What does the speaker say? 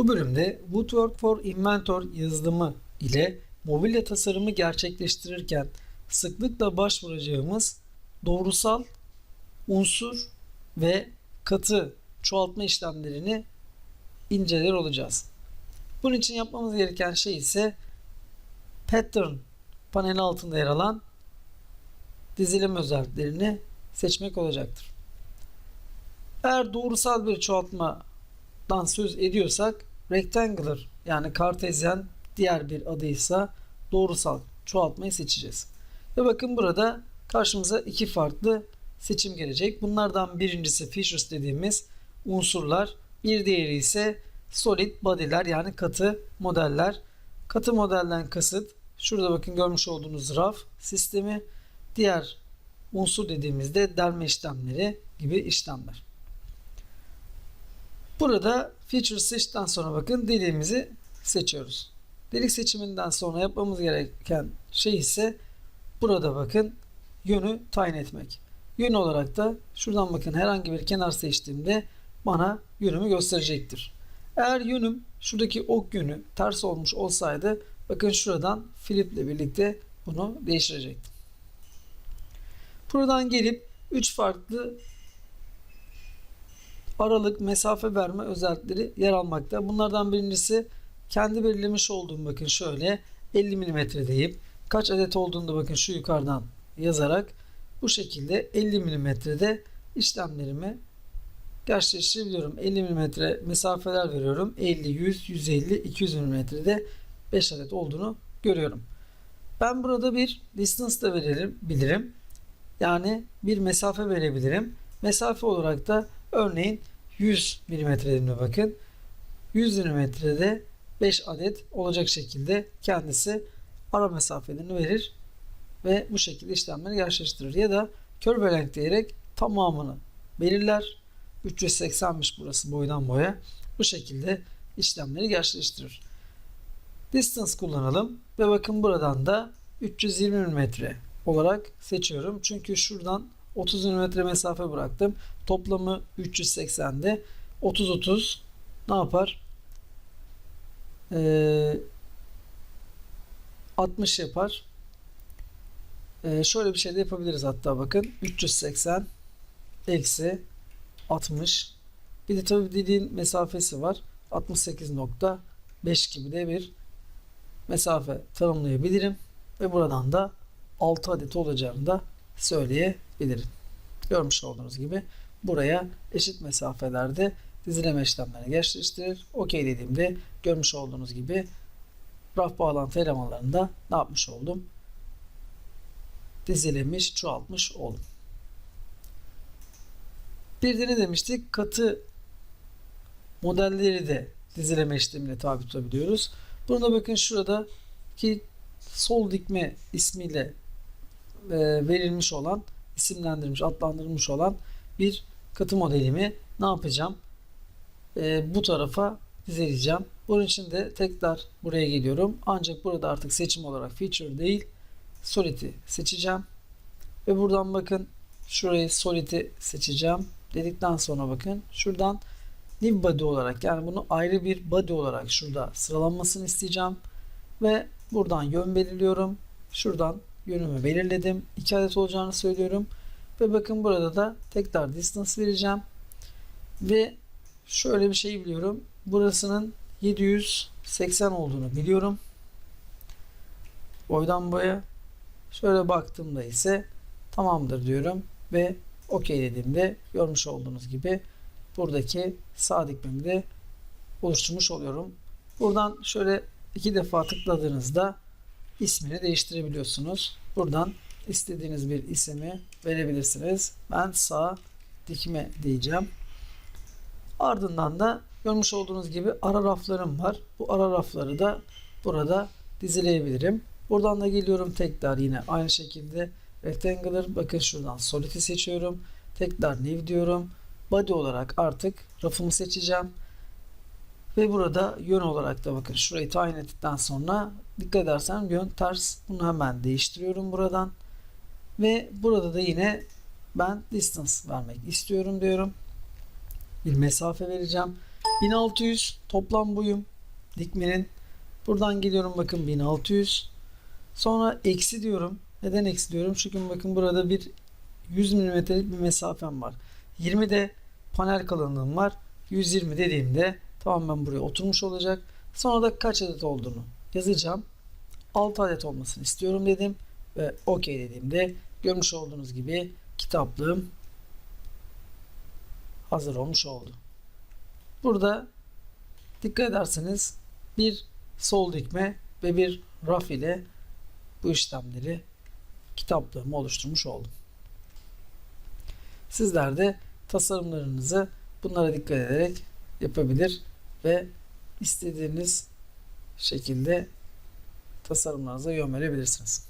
Bu bölümde Woodwork for Inventor yazılımı ile mobilya tasarımı gerçekleştirirken sıklıkla başvuracağımız doğrusal, unsur ve katı çoğaltma işlemlerini inceler olacağız. Bunun için yapmamız gereken şey ise Pattern paneli altında yer alan dizilim özelliklerini seçmek olacaktır. Eğer doğrusal bir çoğaltmadan söz ediyorsak rectangular yani kartezyen diğer bir adıysa doğrusal çoğaltmayı seçeceğiz. Ve bakın burada karşımıza iki farklı seçim gelecek. Bunlardan birincisi features dediğimiz unsurlar, bir diğeri ise solid body'ler yani katı modeller. Katı modelden kasıt şurada bakın görmüş olduğunuz raf sistemi, diğer unsur dediğimizde delme işlemleri gibi işlemler. Burada feature seçtikten sonra bakın deliğimizi seçiyoruz. Delik seçiminden sonra yapmamız gereken şey ise burada bakın yönü tayin etmek. Yön olarak da şuradan bakın herhangi bir kenar seçtiğimde bana yönümü gösterecektir. Eğer yönüm şuradaki ok yönü ters olmuş olsaydı bakın şuradan flip ile birlikte bunu değiştirecektim. Buradan gelip 3 farklı aralık mesafe verme özellikleri yer almakta. Bunlardan birincisi kendi belirlemiş olduğum bakın şöyle 50 mm deyip kaç adet olduğunu da bakın şu yukarıdan yazarak bu şekilde 50 mm'de işlemlerimi gerçekleştirebiliyorum. 50 mm mesafeler veriyorum. 50, 100, 150, 200 mm'de 5 adet olduğunu görüyorum. Ben burada bir distance da verelim, bilirim. Yani bir mesafe verebilirim. Mesafe olarak da örneğin 100 milimetrede bakın. 100 milimetrede 5 adet olacak şekilde kendisi ara mesafelerini verir ve bu şekilde işlemleri gerçekleştirir. Ya da curve length diyerek tamamını belirler. 380'miş burası boydan boya. Bu şekilde işlemleri gerçekleştirir. Distance kullanalım ve bakın buradan da 320 mm olarak seçiyorum. Çünkü şuradan 30 mm mesafe bıraktım. Toplamı 380'de 30 30 ne yapar? Ee, 60 yapar. Ee, şöyle bir şey de yapabiliriz hatta bakın. 380 eksi 60 bir de tabi dediğin mesafesi var. 68.5 gibi de bir mesafe tanımlayabilirim. Ve buradan da 6 adet olacağını da söyleyebilirim. Görmüş olduğunuz gibi buraya eşit mesafelerde dizileme işlemlerini gerçekleştirir. OK dediğimde görmüş olduğunuz gibi raf bağlantı elemanlarında ne yapmış oldum? Dizilemiş, çoğaltmış oldum. Bir de ne demiştik? Katı modelleri de dizileme işlemine tabi tutabiliyoruz. Burada bakın şurada ki sol dikme ismiyle e, verilmiş olan, isimlendirilmiş, adlandırılmış olan bir katı modelimi ne yapacağım? E, bu tarafa dizileyeceğim. Bunun için de tekrar buraya geliyorum. Ancak burada artık seçim olarak feature değil, solid'i seçeceğim. Ve buradan bakın şurayı solid'i seçeceğim. Dedikten sonra bakın şuradan new body olarak yani bunu ayrı bir body olarak şurada sıralanmasını isteyeceğim. Ve buradan yön belirliyorum. Şuradan yönümü belirledim. 2 adet olacağını söylüyorum. Ve bakın burada da tekrar distance vereceğim. Ve şöyle bir şey biliyorum. Burasının 780 olduğunu biliyorum. Boydan boya. Şöyle baktığımda ise tamamdır diyorum ve OK dediğimde görmüş olduğunuz gibi buradaki sağ dikmemi de oluşturmuş oluyorum. Buradan şöyle iki defa tıkladığınızda ismini değiştirebiliyorsunuz. Buradan istediğiniz bir ismi verebilirsiniz. Ben sağ dikme diyeceğim. Ardından da görmüş olduğunuz gibi ara raflarım var. Bu ara rafları da burada dizileyebilirim. Buradan da geliyorum tekrar yine aynı şekilde rectangular bakın şuradan solid'i seçiyorum. Tekrar new diyorum. Body olarak artık rafımı seçeceğim. Ve burada yön olarak da bakın şurayı tayin ettikten sonra dikkat edersen yön ters. Bunu hemen değiştiriyorum buradan. Ve burada da yine ben distance vermek istiyorum diyorum. Bir mesafe vereceğim. 1600 toplam boyum dikmenin. Buradan geliyorum bakın 1600. Sonra eksi diyorum. Neden eksi diyorum? Çünkü bakın burada bir 100 milimetrelik bir mesafem var. 20 de panel kalınlığım var. 120 dediğimde tamamen buraya oturmuş olacak. Sonra da kaç adet olduğunu yazacağım. 6 adet olmasını istiyorum dedim ve OK dediğimde görmüş olduğunuz gibi kitaplığım hazır olmuş oldu. Burada dikkat ederseniz bir sol dikme ve bir raf ile bu işlemleri kitaplığımı oluşturmuş oldum. Sizler de tasarımlarınızı bunlara dikkat ederek yapabilir ve istediğiniz şekilde tasarımlarınıza yön.